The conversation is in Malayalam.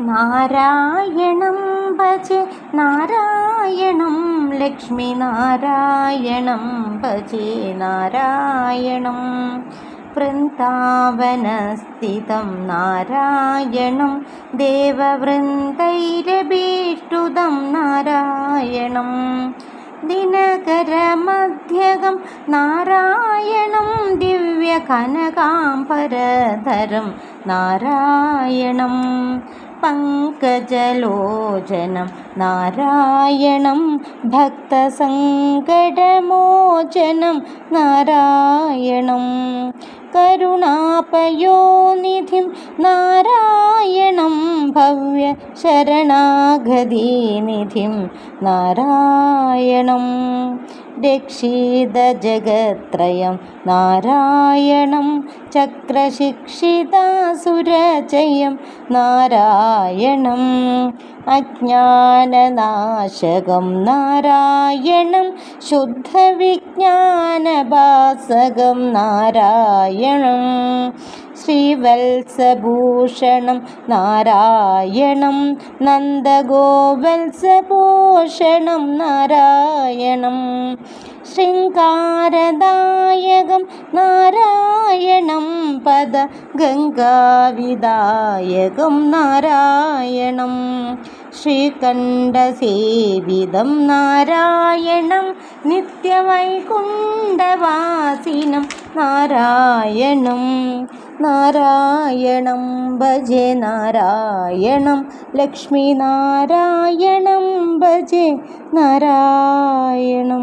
നാരായണം ഭജെ നാരായണം ലക്ഷ്മി നാരായണം ഭജെ നാരായണം വൃന്ദാവനസ്ഥിതം നാരായണം ദേവവൃന്ദൈരഭീഷ്ടുതം നാരായണം ദിനകരമധ്യകം നാരായണം ദിവ്യകനകാംബരധരം നാരായണം. पङ्कजलोचनं नारायणं भक्तसङ्कटमोचनं नारायणं करुणापयोनिधि ശരണാഗതിനിധിം നാരായണം. രക്ഷിതജഗത്രയം നാരായണം. ചക്രശിക്ഷിതാസുരജയം നാരായണം. അജ്ഞാനനാശകം നാരായണം. ശുദ്ധവിജ്ഞാനഭാസകം നാരായണം. ശ്രീവത്സഭൂഷണം നാരായണം നന്ദഗോവത്സഭൂഷണം നാരായണം ശൃംഗാരദായകം നാരായണം പദ ഗംഗാവിദായകം നാരായണം ശ്രീകണ്ഠസേവിതം നാരായണം നിത്യവൈകുണ്ഠവാസിനം നാരായണം നാരായണം ഭജേ നാരായണം. ലക്ഷ്മി നാരായണം ഭജേ നാരായണം.